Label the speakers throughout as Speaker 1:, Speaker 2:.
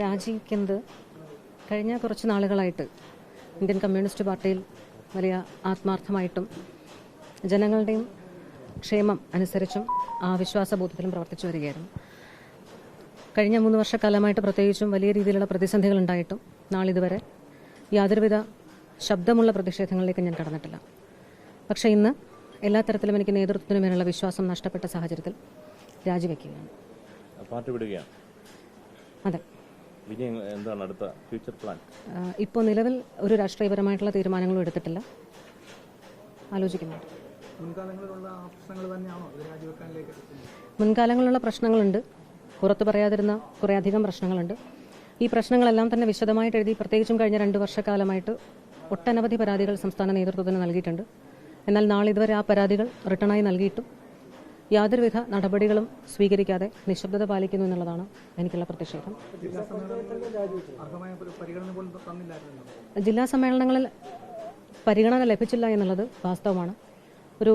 Speaker 1: രാജിക്കുന്നത് കഴിഞ്ഞ കുറച്ച് നാളുകളായിട്ട് ഇന്ത്യൻ കമ്മ്യൂണിസ്റ്റ് പാർട്ടിയിൽ വലിയ ആത്മാർത്ഥമായിട്ടും ജനങ്ങളുടെയും ക്ഷേമം അനുസരിച്ചും ആ വിശ്വാസബോധത്തിലും പ്രവർത്തിച്ചു വരികയായിരുന്നു. കഴിഞ്ഞ മൂന്ന് വർഷക്കാലമായിട്ട് പ്രത്യേകിച്ചും വലിയ രീതിയിലുള്ള പ്രതിസന്ധികൾ ഉണ്ടായിട്ടും നാളിതുവരെ യാതൊരുവിധ ശബ്ദമുള്ള പ്രതിഷേധങ്ങളിലേക്ക് ഞാൻ കടന്നിട്ടില്ല. പക്ഷേ ഇന്ന് എല്ലാ തരത്തിലും എനിക്ക് നേതൃത്വത്തിന് മേലുള്ള വിശ്വാസം നഷ്ടപ്പെട്ട സാഹചര്യത്തിൽ രാജിവെക്കുകയാണ്.
Speaker 2: പാർട്ടി വിടുകയാണ്.
Speaker 1: അതെ.
Speaker 2: എന്താണ് അടുത്ത ഫ്യൂച്ചർ പ്ലാൻ
Speaker 1: ഇപ്പോൾ നിലവിൽ ഒരു രാഷ്ട്രീയപരമായിട്ടുള്ള തീരുമാനങ്ങളും എടുത്തിട്ടില്ല. ആലോചിക്കുന്നുണ്ട്.
Speaker 3: മുൻകാലങ്ങളിലുള്ള
Speaker 1: പ്രശ്നങ്ങളുണ്ട്. പുറത്തു പറയാതിരുന്ന കുറേയധികം പ്രശ്നങ്ങളുണ്ട്. ഈ പ്രശ്നങ്ങളെല്ലാം തന്നെ വിശദമായിട്ട് എഴുതി പ്രത്യേകിച്ചും കഴിഞ്ഞ രണ്ട് വർഷക്കാലമായിട്ട് ഒട്ടനവധി പരാതികൾ സംസ്ഥാന നേതൃത്വത്തിന് നൽകിയിട്ടുണ്ട്. എന്നാൽ നാളെ ഇതുവരെ ആ പരാതികൾ റിട്ടേണായി നൽകിയിട്ടും യാതൊരുവിധ നടപടികളും സ്വീകരിക്കാതെ നിശബ്ദത പാലിക്കുന്നു എന്നുള്ളതാണ് എനിക്കുള്ള പ്രതിഷേധം.
Speaker 3: ജില്ലാ
Speaker 1: സമ്മേളനങ്ങളിൽ പരിഗണന ലഭിച്ചില്ല എന്നുള്ളത് വാസ്തവമാണ്. ഒരു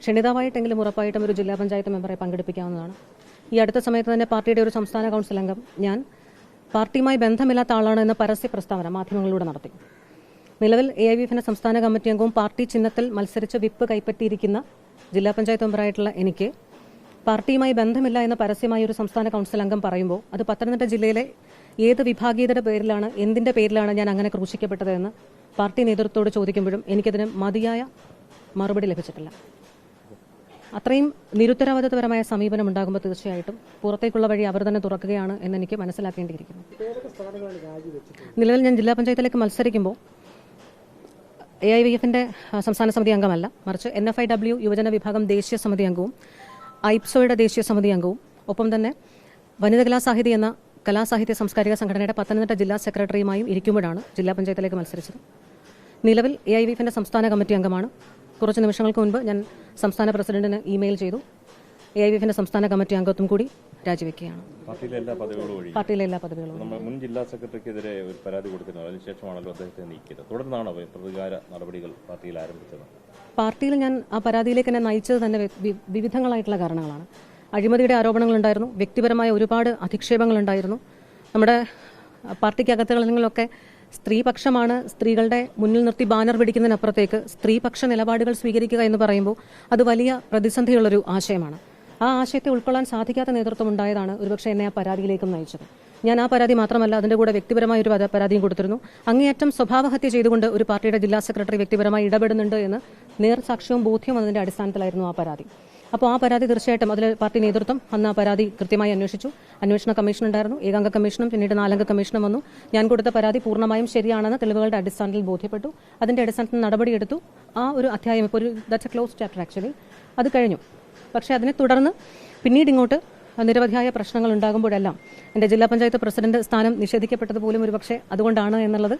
Speaker 1: ക്ഷണിതാവായിട്ടെങ്കിലും ഉറപ്പായിട്ടും ഒരു ജില്ലാ പഞ്ചായത്ത് മെമ്പറെ പങ്കെടുപ്പിക്കാവുന്നതാണ്. ഈ അടുത്ത സമയത്ത് തന്നെ പാർട്ടിയുടെ ഒരു സംസ്ഥാന കൗൺസിൽ അംഗം ഞാൻ പാർട്ടിയുമായി ബന്ധമില്ലാത്ത ആളാണ് എന്ന പരസ്യ പ്രസ്താവന മാധ്യമങ്ങളിലൂടെ നടത്തി. നിലവിൽ എ ഐ വി എഫിന്റെ സംസ്ഥാന കമ്മിറ്റി അംഗവും പാർട്ടി ചിഹ്നത്തിൽ മത്സരിച്ച് വിപ്പ് കൈപ്പറ്റിയിരിക്കുന്ന ജില്ലാ പഞ്ചായത്ത് മെമ്പറായിട്ടുള്ള എനിക്ക് പാർട്ടിയുമായി ബന്ധമില്ല എന്ന പരസ്യമായ ഒരു സംസ്ഥാന കൗൺസിൽ അംഗം പറയുമ്പോൾ അത് പത്തനംതിട്ട ജില്ലയിലെ ഏത് വിഭാഗീയതയുടെ പേരിലാണ് എന്തിന്റെ പേരിലാണ് ഞാൻ അങ്ങനെ ക്രൂശിക്കപ്പെട്ടതെന്ന് പാർട്ടി നേതൃത്വത്തോട് ചോദിക്കുമ്പോഴും എനിക്കതിന് മതിയായ മറുപടി ലഭിച്ചിട്ടില്ല. അത്രയും നിരുത്തരവാദിത്തപരമായ സമീപനം ഉണ്ടാകുമ്പോൾ തീർച്ചയായിട്ടും പുറത്തേക്കുള്ള വഴി അവർ തന്നെ തുറക്കുകയാണ് എന്ന് എനിക്ക് മനസ്സിലാക്കേണ്ടിയിരിക്കുന്നു. നിലവിൽ ഞാൻ ജില്ലാ പഞ്ചായത്തിലേക്ക് മത്സരിക്കുമ്പോൾ എ ഐ വി എഫിന്റെ സംസ്ഥാന സമിതി അംഗമല്ല. മറിച്ച് എൻ എഫ് ഐ ഡബ്ല്യു യുവജന വിഭാഗം ദേശീയ സമിതി അംഗവും ഐപ്സോയുടെ ദേശീയ സമിതി അംഗവും ഒപ്പം തന്നെ വനിത കലാസാഹിതി എന്ന കലാസാഹിത്യ സാംസ്കാരിക സംഘടനയുടെ പത്തനംതിട്ട ജില്ലാ സെക്രട്ടറിയുമായും ഇരിക്കുമ്പോഴാണ് ജില്ലാ പഞ്ചായത്തിലേക്ക് മത്സരിച്ചത്. നിലവിൽ എ ഐ വി എഫിന്റെ സംസ്ഥാന കമ്മിറ്റി അംഗമാണ്. കുറച്ച് നിമിഷങ്ങൾക്ക് മുൻപ് ഞാൻ സംസ്ഥാന പ്രസിഡന്റിന് ഇമെയിൽ ചെയ്തു. എ ഐ വി എഫിന്റെ സംസ്ഥാന കമ്മിറ്റി അംഗത്വം കൂടി രാജിവെക്കുകയാണ്.
Speaker 2: പാർട്ടിയിലെ എല്ലാ പദവികളും
Speaker 1: പാർട്ടിയിലെ എല്ലാ പദവികളും
Speaker 2: നമ്മൾ മുൻ ജില്ലാ സെക്രട്ടറിക്കെതിരെ ഒരു പരാതി കൊടുത്തിരുന്നു അതിനുശേഷമാണല്ലോ അദ്ദേഹത്തെ നീക്കിയത്. തുടർന്നാണ് പ്രതികാര നടപടികൾ പാർട്ടിയിൽ ആരംഭിച്ചത്?
Speaker 1: പാർട്ടിയിൽ ഞാൻ ആ പരാതിയിലേക്ക് എന്നെ നയിച്ചത് തന്നെ വിവിധങ്ങളായിട്ടുള്ള കാരണങ്ങളാണ്. അഴിമതിയുടെ ആരോപണങ്ങളുണ്ടായിരുന്നു. വ്യക്തിപരമായ ഒരുപാട് അധിക്ഷേപങ്ങളുണ്ടായിരുന്നു. നമ്മുടെ പാർട്ടിക്കകത്തുകളിലൊക്കെ സ്ത്രീപക്ഷമാണ് സ്ത്രീകളുടെ മുന്നിൽ നിർത്തി ബാനർ പിടിക്കുന്നതിനപ്പുറത്തേക്ക് സ്ത്രീപക്ഷ നിലപാടുകൾ സ്വീകരിക്കുക എന്ന് പറയുമ്പോൾ അത് വലിയ പ്രതിസന്ധിയുള്ളൊരു ആശയമാണ്. ആ ആശയത്തെ ഉൾക്കൊള്ളാൻ സാധിക്കാത്ത നേതൃത്വം ഉണ്ടായതാണ് ഒരുപക്ഷെ എന്നെ ആ പരാതിയിലേക്കും നയിച്ചത്. ഞാൻ ആ പരാതി മാത്രമല്ല അതിന്റെ കൂടെ വ്യക്തിപരമായ ഒരു പരാതിയും കൊടുത്തിരുന്നു. അങ്ങേയറ്റം സ്വഭാവഹത്യ ചെയ്തുകൊണ്ട് ഒരു പാർട്ടിയുടെ ജില്ലാ സെക്രട്ടറി വ്യക്തിപരമായി ഇടപെടുന്നുണ്ട് എന്ന് നേർ സാക്ഷ്യവും ബോധ്യവും അതിന്റെ അടിസ്ഥാനത്തിലായിരുന്നു ആ പരാതി. അപ്പോൾ ആ പരാതി തീർച്ചയായിട്ടും അതിൽ പാർട്ടി നേതൃത്വം അന്ന് ആ പരാതി കൃത്യമായി അന്വേഷിച്ചു. അന്വേഷണ കമ്മീഷൻ ഉണ്ടായിരുന്നു. ഏകാംഗ കമ്മീഷനും പിന്നീട് നാലംഗ കമ്മീഷനും വന്നു. ഞാൻ കൊടുത്ത പരാതി പൂർണമായും ശരിയാണെന്ന് തെളിവുകളുടെ അടിസ്ഥാനത്തിൽ ബോധ്യപ്പെട്ടു. അതിന്റെ അടിസ്ഥാനത്തിൽ നടപടിയെടുത്തു. ആ ഒരു അധ്യായം ഇപ്പോൾ ഒരു that's a close chapter actually അത് കഴിഞ്ഞു. പക്ഷേ അതിനെ തുടർന്ന് പിന്നീട് ഇങ്ങോട്ട് നിരവധിയായ പ്രശ്നങ്ങൾ ഉണ്ടാകുമ്പോഴെല്ലാം എന്റെ ജില്ലാ പഞ്ചായത്ത് പ്രസിഡന്റ് സ്ഥാനം നിഷേധിക്കപ്പെട്ടത് പോലും ഒരുപക്ഷെ അതുകൊണ്ടാണ് എന്നുള്ളത്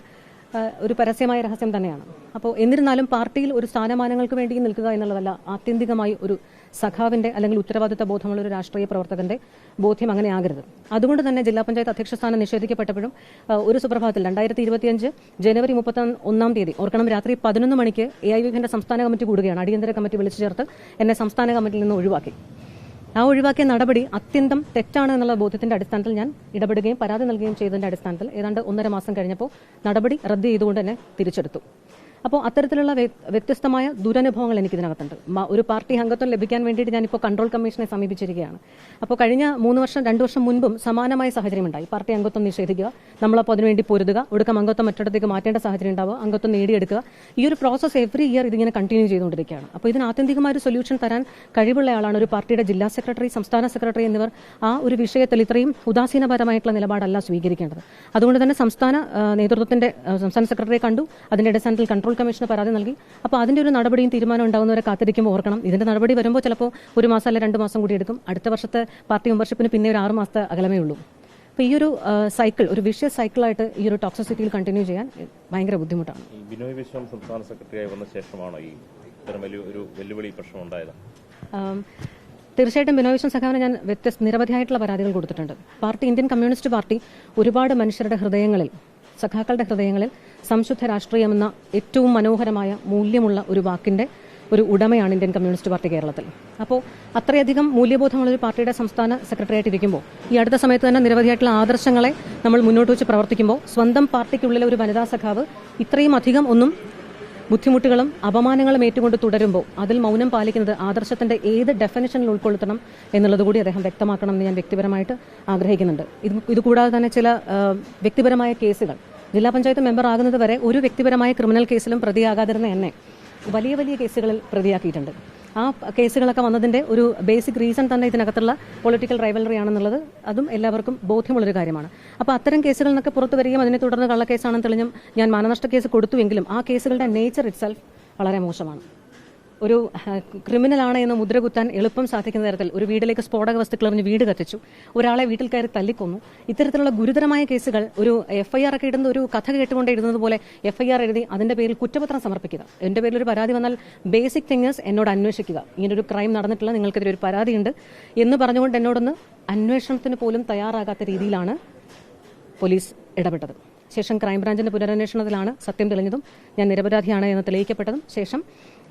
Speaker 1: ഒരു പരസ്യമായ രഹസ്യം തന്നെയാണ്. അപ്പോൾ എന്നിരുന്നാലും പാർട്ടിയിൽ ഒരു സ്ഥാനമാനങ്ങൾക്ക് വേണ്ടി നിൽക്കുക എന്നുള്ളതല്ല ആത്യന്തികമായി ഒരു സഖാവിന്റെ അല്ലെങ്കിൽ ഉത്തരവാദിത്ത ബോധമുള്ള ഒരു രാഷ്ട്രീയ പ്രവർത്തകന്റെ ബോധ്യം അങ്ങനെ ആകരുത് അതുകൊണ്ട് തന്നെ ജില്ലാ പഞ്ചായത്ത് അധ്യക്ഷ സ്ഥാനം നിഷേധിക്കപ്പെട്ടപ്പോഴും ഒരു സുപ്രഭാതത്തിൽ രണ്ടായിരത്തി ഇരുപത്തിയഞ്ച് ജനുവരി മുപ്പത്തി ഒന്നാം തീയതി ഓർക്കണം രാത്രി പതിനൊന്ന് മണിക്ക് എ ഐ സംസ്ഥാന കമ്മിറ്റി കൂടുകയാണ്. അടിയന്തര കമ്മിറ്റി വിളിച്ചു ചേർത്ത് എന്നെ സംസ്ഥാന കമ്മിറ്റിയിൽ നിന്ന് ഒഴിവാക്കി. ആ ഒഴിവാക്കിയ നടപടി അത്യന്തം തെറ്റാണ് എന്നുള്ള ബോധ്യത്തിന്റെ അടിസ്ഥാനത്തിൽ ഞാൻ ഇടപെടുകയും പരാതി നൽകുകയും ചെയ്തതിന്റെ അടിസ്ഥാനത്തിൽ ഏതാണ്ട് ഒന്നര മാസം കഴിഞ്ഞപ്പോൾ നടപടി റദ്ദ് ചെയ്തുകൊണ്ട് തന്നെ തിരിച്ചെടുത്തു. അപ്പോൾ അത്തരത്തിലുള്ള വ്യ- വ്യത്യസ്തമായ ദുരനുഭവങ്ങൾ എനിക്ക് ഇതിനകത്തുണ്ട് ഒരു പാർട്ടി അംഗത്വം ലഭിക്കാൻ വേണ്ടിയിട്ട് ഞാനിപ്പോൾ കൺട്രോൾ കമ്മീഷനെ സമീപിച്ചിരിക്കുകയാണ്. അപ്പോൾ കഴിഞ്ഞ മൂന്ന് വർഷം രണ്ട് വർഷം മുൻപും സമാനമായ സാഹചര്യം ഉണ്ടായി. പാർട്ടി അംഗത്വം നിഷേധിക്കുക നമ്മളപ്പോൾ അതിനുവേണ്ടി പൊരുതുക ഒടുക്കം അംഗത്വം മറ്റിടത്തേക്ക് മാറ്റേണ്ട സാഹചര്യം ഉണ്ടാവുക അംഗത്വം നേടിയെടുക്കുക. ഈ ഒരു പ്രോസസ്സ് എവറി ഇയർ ഇതിങ്ങനെ കണ്ടിന്യൂ ചെയ്തുകൊണ്ടിരിക്കുകയാണ്. അപ്പോൾ ഇതിന് ആത്യന്തികമായ ഒരു സൊല്യൂഷൻ തരാൻ കഴിവുള്ള ആളാണ് ഒരു പാർട്ടിയുടെ ജില്ലാ സെക്രട്ടറി സംസ്ഥാന സെക്രട്ടറി എന്നിവർ ആ ഒരു വിഷയത്തിൽ ഇത്രയും ഉദാസീനപരമായിട്ടുള്ള നിലപാടല്ല സ്വീകരിക്കേണ്ടത്. അതുകൊണ്ട് തന്നെ സംസ്ഥാന നേതൃത്വത്തിന്റെ സംസ്ഥാന സെക്രട്ടറിയെ കണ്ടു അതിന്റെ അടിസ്ഥാനത്തിൽ കൺട്രോൾ കമ്മീഷന് പരാതി നൽകി. അപ്പോൾ അതിന്റെ ഒരു നടപടിയും തീരുമാനം ഉണ്ടാകുന്നവരെ കാത്തിരിക്കുമ്പോൾ ഓർക്കണം. ഇതിന്റെ നടപടി വരുമ്പോൾ ചിലപ്പോൾ ഒരു മാസം അല്ലെ രണ്ട് മാസം കൂടി എടുക്കും. അടുത്ത വർഷത്തെ പാർട്ടി മെമ്പർഷിപ്പിന് പിന്നെ ഒരു ആറ് മാസത്തെ അകലമേ ഉള്ളൂ. അപ്പോൾ ഈ ഒരു സൈക്കിൾ ഒരു വിഷയ സൈക്കിളായിട്ട് ഈ ഒരു ടോക്സിസിറ്റിയിൽ കണ്ടിന്യൂ ചെയ്യാൻ ഭയങ്കര ബുദ്ധിമുട്ടാണ്.
Speaker 2: ബിനോയ് വിശ്വം സംസ്ഥാന സെക്രട്ടറിയായി വന്ന ശേഷമാണോ ഈ ഇത്തരം വലിയ ഒരു വെല്ലുവിളി പ്രശ്നം ഉണ്ടായത്?
Speaker 1: തീർച്ചയായിട്ടും ബിനോയ് വിശ്വം സഖാവിന് ഞാൻ വ്യത്യസ്ത നിരവധിയായിട്ടുള്ള പരാതികൾ കൊടുത്തിട്ടുണ്ട്. പാർട്ടി ഇന്ത്യൻ കമ്മ്യൂണിസ്റ്റ് പാർട്ടി ഒരുപാട് മനുഷ്യരുടെ ഹൃദയങ്ങളിൽ സഖാക്കളുടെ ഹൃദയങ്ങളിൽ സംശുദ്ധ രാഷ്ട്രീയമെന്ന ഏറ്റവും മനോഹരമായ മൂല്യമുള്ള ഒരു വാക്കിന്റെ ഒരു ഉടമയാണ് ഇന്ത്യൻ കമ്മ്യൂണിസ്റ്റ് പാർട്ടി കേരളത്തിൽ. അപ്പോൾ അത്രയധികം മൂല്യബോധമുള്ള ഒരു പാർട്ടിയുടെ സംസ്ഥാന സെക്രട്ടറിയായിട്ട് ഇരിക്കുമ്പോൾ ഈ അടുത്ത സമയത്ത് തന്നെ നിരവധിയായിട്ടുള്ള ആദർശങ്ങളെ നമ്മൾ മുന്നോട്ട് വെച്ച് പ്രവർത്തിക്കുമ്പോൾ സ്വന്തം പാർട്ടിക്കുള്ളിലെ ഒരു വനിതാ സഖാവ് ഇത്രയും അധികം ഒന്നും ബുദ്ധിമുട്ടുകളും അപമാനങ്ങളും ഏറ്റുകൊണ്ട് തുടരുമ്പോൾ അതിൽ മൗനം പാലിക്കുന്നത് ആദർശത്തിന്റെ ഏത് ഡെഫിനേഷനിൽ ഉൾക്കൊള്ളുത്തണം എന്നുള്ളത് കൂടി അദ്ദേഹം വ്യക്തമാക്കണം എന്ന് ഞാൻ വ്യക്തിപരമായിട്ട് ആഗ്രഹിക്കുന്നുണ്ട്. ഇത് ഇതുകൂടാതെ തന്നെ ചില വ്യക്തിപരമായ കേസുകൾ. ജില്ലാ പഞ്ചായത്ത് മെമ്പർ ആകുന്നത് വരെ ഒരു വ്യക്തിപരമായ ക്രിമിനൽ കേസിലും പ്രതിയാകാതിരുന്ന എന്നെ വലിയ വലിയ കേസുകളിൽ പ്രതിയാക്കിയിട്ടുണ്ട്. ആ കേസുകളൊക്കെ വന്നതിന്റെ ഒരു ബേസിക് റീസൺ തന്നെ ഇതിനകത്തുള്ള പൊളിറ്റിക്കൽ റൈവലറി ആണെന്നുള്ളത്. അതും എല്ലാവർക്കും ബോധ്യമുള്ളൊരു കാര്യമാണ്. അപ്പോൾ അത്തരം കേസുകളിൽ നിന്നൊക്കെ പുറത്തു വരികയും അതിനെ തുടർന്ന് കള്ളക്കേസാണെന്ന് തെളിഞ്ഞും ഞാൻ മാനനഷ്ട കേസ് കൊടുത്തുവെങ്കിലും ആ കേസുകളുടെ നേച്ചർ ഇറ്റ്സെൽഫ് വളരെ മോശമാണ്. ഒരു ക്രിമിനൽ ആണ് എന്ന് മുദ്ര കുത്താൻ എളുപ്പം സാധിക്കുന്ന തരത്തിൽ ഒരു വീട്ടിലേക്ക് സ്ഫോടക വസ്തുക്കൾ എറിഞ്ഞ് വീട് കത്തിച്ചു. ഒരാളെ വീട്ടിൽ കയറി തല്ലിക്കൊന്നു. ഇത്തരത്തിലുള്ള ഗുരുതരമായ കേസുകൾ ഒരു എഫ്ഐആർ ഒക്കെ ഇടുന്ന ഒരു കഥ കേട്ടുകൊണ്ട് ഇടുന്നത് പോലെ എഫ്ഐആർ എഴുതി അതിന്റെ പേരിൽ കുറ്റപത്രം സമർപ്പിക്കുക. എന്റെ പേരിൽ ഒരു പരാതി വന്നാൽ ബേസിക് തിങ്ങേഴ്സ് എന്നോട് അന്വേഷിക്കുക. ഇങ്ങനൊരു ക്രൈം നടന്നിട്ടില്ല നിങ്ങൾക്കെതിരെ ഒരു പരാതിയുണ്ട് എന്ന് പറഞ്ഞുകൊണ്ട് എന്നോടൊന്ന് അന്വേഷണത്തിന് പോലും തയ്യാറാകാത്ത രീതിയിലാണ് പോലീസ് ഇടപെട്ടത്. ശേഷം ക്രൈംബ്രാഞ്ചിന്റെ പുനരന്വേഷണത്തിലാണ് സത്യം തെളിഞ്ഞതും ഞാൻ നിരപരാധിയാണ് എന്ന് തെളിയിക്കപ്പെട്ടതും. ശേഷം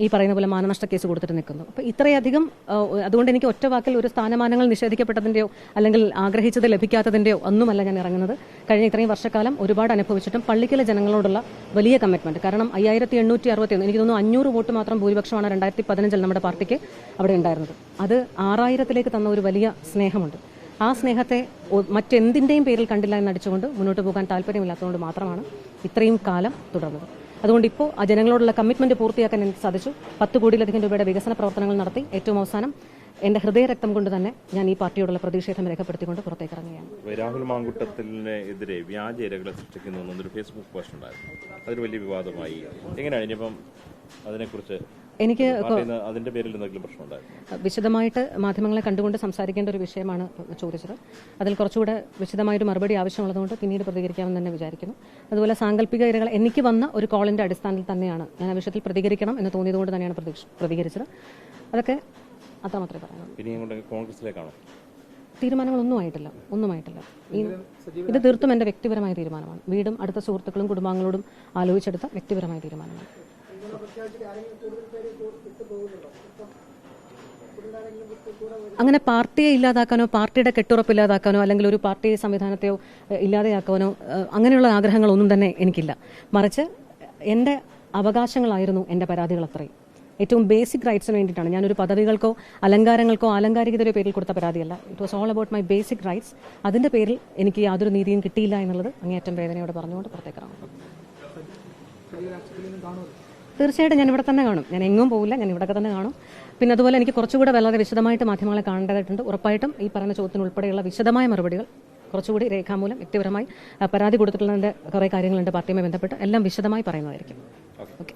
Speaker 1: ഈ പറയുന്ന പോലെ മാനനഷ്ട കേസ് കൊടുത്തിട്ട് നിൽക്കുന്നു. അപ്പോൾ ഇത്രയധികം അതുകൊണ്ട് എനിക്ക് ഒറ്റ വാക്കിൽ ഒരു സ്ഥാനമാനങ്ങൾ നിഷേധിക്കപ്പെട്ടതിന്റെയോ അല്ലെങ്കിൽ ആഗ്രഹിച്ചത് ലഭിക്കാത്തതിന്റെയോ ഒന്നുമല്ല ഞാൻ ഇറങ്ങുന്നത്. കഴിഞ്ഞ ഇത്രയും വർഷക്കാലം ഒരുപാട് അനുഭവിച്ചിട്ടും പള്ളിക്കലെ ജനങ്ങളോടുള്ള വലിയ കമ്മിറ്റ്മെന്റ് കാരണം അയ്യായിരത്തി എണ്ണൂറ്റി അറുപത്തി എനിക്ക് തോന്നുന്നു അഞ്ഞൂറ് വോട്ട് മാത്രം ഭൂരിപക്ഷമാണ് രണ്ടായിരത്തി പതിനഞ്ചിൽ നമ്മുടെ പാർട്ടിക്ക് അവിടെ ഉണ്ടായിരുന്നത്. അത് ആറായിരത്തിലേക്ക് തന്ന ഒരു വലിയ സ്നേഹമുണ്ട്. ആ സ്നേഹത്തെ മറ്റെന്തിന്റെയും പേരിൽ കണ്ടില്ല എന്നടിച്ചുകൊണ്ട് മുന്നോട്ട് പോകാൻ താല്പര്യമില്ലാത്തതുകൊണ്ട് മാത്രമാണ് ഇത്രയും കാലം തുടർന്നത്. അതുകൊണ്ട് ഇപ്പോൾ ആ ജനങ്ങളോടുള്ള കമ്മിറ്റ്മെന്റ് പൂർത്തിയാക്കാൻ എനിക്ക് സാധിച്ചു. പത്ത് കോടിയിലധികം രൂപയുടെ വികസന പ്രവർത്തനങ്ങൾ നടത്തി ഏറ്റവും അവസാനം എന്റെ ഹൃദയരക്തം കൊണ്ട് തന്നെ ഞാൻ ഈ പാർട്ടിയോടുള്ള പ്രതിഷേധം രേഖപ്പെടുത്തിക്കൊണ്ട് പുറത്തേക്ക് ഇറങ്ങുകയാണ്
Speaker 2: രാഹുൽ മാങ്കുട്ടത്തിനെതിരെ വ്യാജ ഇരകളെ സൃഷ്ടിക്കുന്നു എന്നൊരു ഫേസ്ബുക്ക് പോസ്റ്റ് ഉണ്ടായിരുന്നു. അതൊരു വലിയ വിവാദമായി. എങ്ങനെയാണ് ഇനിയിപ്പം അതിനെക്കുറിച്ച്
Speaker 1: എനിക്ക്
Speaker 2: അതിന്റെ പേരിൽ എന്തെങ്കിലും പ്രശ്നമുണ്ടായിരുന്നു
Speaker 1: വിശദമായിട്ട് മാധ്യമങ്ങളെ കണ്ടുകൊണ്ട് സംസാരിക്കേണ്ട ഒരു വിഷയമാണ് ചോദിച്ചത്. അതിൽ കുറച്ചുകൂടെ വിശദമായൊരു മറുപടി ആവശ്യമുള്ളതുകൊണ്ട് പിന്നീട് പ്രതികരിക്കാമെന്ന് തന്നെ വിചാരിക്കുന്നു. അതുപോലെ സാങ്കല്പിക ഇരകൾ എനിക്ക് വന്ന ഒരു കോളിന്റെ അടിസ്ഥാനത്തിൽ തന്നെയാണ് ഞാൻ ആ വിഷയത്തിൽ പ്രതികരിക്കണം എന്ന് തോന്നിയതുകൊണ്ട് തന്നെയാണ് പ്രതികരിച്ചത്. അതൊക്കെ അത്രമാത്രമേ പറയാനുള്ളൂ.
Speaker 2: കോൺഗ്രസിലേക്കാണോ?
Speaker 1: തീരുമാനങ്ങളൊന്നും ആയിട്ടില്ല. ഒന്നും ആയിട്ടില്ല. ഈ- ഇത് തീർത്തും എന്റെ വ്യക്തിപരമായ തീരുമാനമാണ്. വീടും അടുത്ത സുഹൃത്തുക്കളും കുടുംബാംഗങ്ങളോടും ആലോചിച്ചെടുത്ത വ്യക്തിപരമായ തീരുമാനമാണ്. അങ്ങനെ പാർട്ടിയെ ഇല്ലാതാക്കാനോ പാർട്ടിയുടെ കെട്ടുറപ്പ് ഇല്ലാതാക്കാനോ അല്ലെങ്കിൽ ഒരു പാർട്ടി സംവിധാനത്തെയോ ഇല്ലാതെയാക്കാനോ അങ്ങനെയുള്ള ആഗ്രഹങ്ങളൊന്നും തന്നെ എനിക്കില്ല. മറിച്ച് എന്റെ അവകാശങ്ങളായിരുന്നു എന്റെ പരാതികൾ അത്രയും. ഏറ്റവും ബേസിക് റൈറ്റ്സിന് വേണ്ടിയിട്ടാണ്. ഞാനൊരു പദവികൾക്കോ അലങ്കാരങ്ങൾക്കോ ആലങ്കാരികതയുടെ പേരിൽ കൊടുത്ത പരാതിയല്ല. It was all about my basic rights അതിന്റെ പേരിൽ എനിക്ക് യാതൊരു നീതിയും കിട്ടിയില്ല എന്നുള്ളത് അങ്ങേയറ്റം വേദനയോടെ പറഞ്ഞുകൊണ്ട് പുറത്തേക്ക് തീർച്ചയായിട്ടും ഞാൻ ഇവിടെ തന്നെ കാണും. ഞാൻ എങ്ങും പോകില്ല ഞാൻ ഇവിടെ തന്നെ കാണും. പിന്നെ അതുപോലെ എനിക്ക് കുറച്ചുകൂടെ വളരെ വിശദമായിട്ട് മാധ്യമങ്ങളെ കാണേണ്ടതായിട്ടുണ്ട്. ഉറപ്പായിട്ടും ഈ പറയുന്ന ചോദ്യത്തിന് ഉൾപ്പെടെയുള്ള വിശദമായ മറുപടികൾ കുറച്ചുകൂടി രേഖാമൂലം വ്യക്തിപരമായി പരാതി കൊടുത്തിട്ടുള്ളതിന്റെ കുറേ കാര്യങ്ങളുണ്ട് പാർട്ടിയുമായി ബന്ധപ്പെട്ട് എല്ലാം വിശദമായി പറയുന്നതായിരിക്കും. ഓക്കെ.